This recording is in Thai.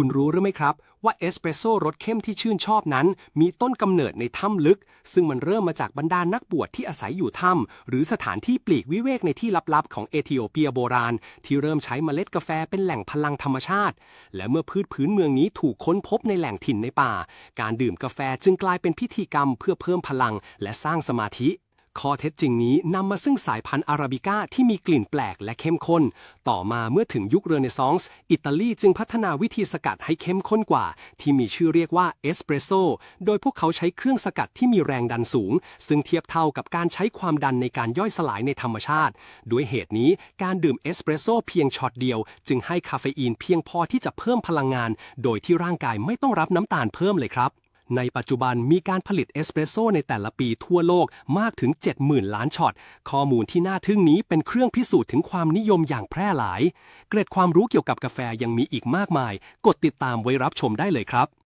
คุณรู้หรือไม่ครับ ว่าเอสเปรสโซ่รสเข้มที่ชื่นชอบนั้น มีต้นกำเนิดในถ้ำลึก ซึ่งมันเริ่มมาจากบรรดานักบวชที่อาศัยอยู่ถ้ำหรือสถานที่ปลีกวิเวกในที่ลับๆ ของเอธิโอเปียโบราณ ที่เริ่มใช้เมล็ดกาแฟเป็นแหล่งพลังธรรมชาติ และเมื่อพืชพื้นเมืองนี้ถูกค้นพบในแหล่งถิ่นในป่า การดื่มกาแฟจึงกลายเป็นพิธีกรรมเพื่อเพิ่มพลังและสร้างสมาธิ ข้อเท็จจริงนี้นำมาซึ่งสายพันธุ์อาราบิก้าที่มีกลิ่นแปลกและเข้มข้น ต่อมาเมื่อถึงยุคเรเนซองส์อิตาลีจึงพัฒนาวิธีสกัดให้เข้มข้นกว่า ที่มีชื่อเรียกว่าเอสเปรสโซโดยพวกเขาใช้เครื่องสกัดที่มีแรงดันสูง ซึ่งเทียบเท่ากับการใช้ความดันในการย่อยสลายในธรรมชาติ ด้วยเหตุนี้การดื่มเอสเปรสโซเพียงช็อตเดียว จึงให้คาเฟอีนเพียงพอที่จะเพิ่มพลังงาน โดยที่ร่างกายไม่ต้องรับน้ำตาลเพิ่มเลยครับ ในปัจจุบันมีการผลิตเอสเปรสโซในแต่ละปีทั่วโลกมากถึง 70,000 ล้านช็อต ข้อมูลที่น่าทึ่งนี้เป็นเครื่องพิสูจน์ถึงความนิยมอย่างแพร่หลาย เกร็ดความรู้เกี่ยวกับกาแฟยังมีอีกมากมาย กดติดตามไว้รับชมได้เลยครับ